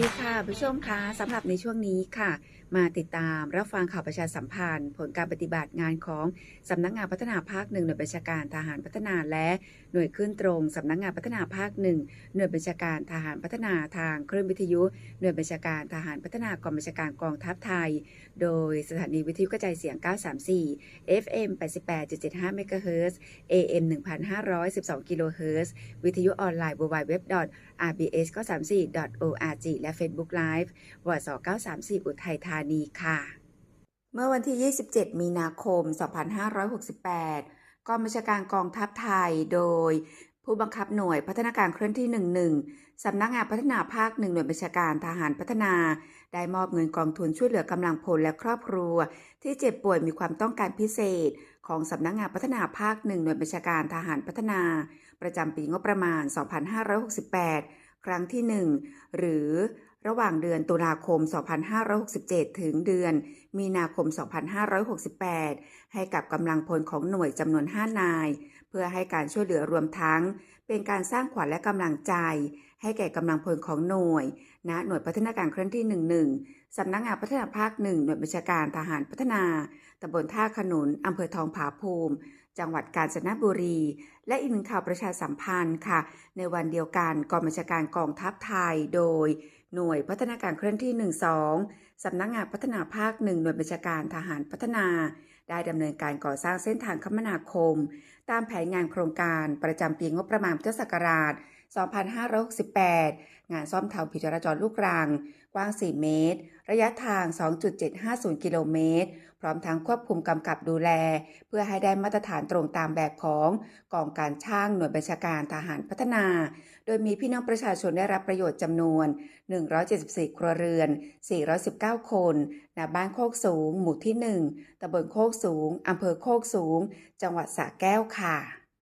ดีค่ะผู้ชมคะสำหรับในช่วงนี้ค่ะ มาติดตามรับฟังข่าวประชาสัมพันธ์ ผลการปฏิบัติงานของสำนักงานพัฒนาภาคหนึ่งหน่วยบัญชาการทหารพัฒนาและหน่วยขึ้นตรงสำนักงานพัฒนาภาคหนึ่งหน่วยบัญชาการทหารพัฒนาทางเคลื่นวิทยุ หน่วยบัญชาการทหารพัฒนากองบัญชาการกองทัพไทย โดยสถานีวิทยุกระจายเสียง 934 FM 88.75 MHz AM 1,512กิโลเฮิรตซ์วิทยุออนไลน์ www rbs 934 org และ Facebook Live วส934 อุทัยธานีค่ะ เมื่อวันที่ 27 มีนาคม 2568 กองบัญชาการกองทัพไทยโดยผู้บังคับหน่วยพัฒนาการเคลื่อนที่ 11 สำนักงานพัฒนาภาคหนึ่งหน่วยบัญชาการทหารพัฒนา ได้มอบเงินกองทุนช่วยเหลือกำลังพลและครอบครัว ที่เจ็บป่วยมีความต้องการพิเศษ ของสำนักงานพัฒนาภาคหนึ่งหน่วยบัญชาการทหารพัฒนา ประจำปีงบประมาณ 2568 ครั้งที่ 1 หรือ ระหว่างเดือนตุลาคม 2567 ถึงเดือน มีนาคม 2568 ให้กับกำลังพลของหน่วยจำนวน 5 นาย เพื่อให้การช่วยเหลือรวมทั้ง เป็นการสร้างขวัญและกำลังใจ ให้แก่กำลังพลของหน่วยณหน่วยพัฒนาการเคลื่อนที่ 11 สำนักงานพัฒนาภาคหนึ่งหน่วยบัญชาการทหารพัฒนาตำบลท่าขนุนอำเภอทองผาภูมิจังหวัดกาญจนบุรี และอีกหนึ่งข่าวประชาสัมพันธ์ค่ะ ในวันเดียวกันกองบัญชาการกองทัพไทยโดย หน่วยพัฒนาการเคลื่อนที่ 12 สำนักงานพัฒนาภาคหนึ่งหน่วยบัญชาการทหารพัฒนา ได้ดำเนินการก่อสร้างเส้นทางคมนาคม ตามแผนงานโครงการประจำปีงบประมาณพุทธศักราช 2568 งานซ่อมทางผิวจราจรลูกรัง กว้าง 4 เมตร ระยะทาง 2.750 กิโลเมตร พร้อมทั้งควบคุมกำกับดูแล เพื่อให้ได้มาตรฐานตรงตามแบบของกองการช่างหน่วยบัญชาการทหารพัฒนา โดยมีพี่น้องประชาชนได้รับประโยชน์จำนวน 174 ครัวเรือน 419 คนณบ้านโคกสูง หมู่ที่ 1ตำบลโคกสูงอำเภอโคกสูง จังหวัดสระแก้วค่ะ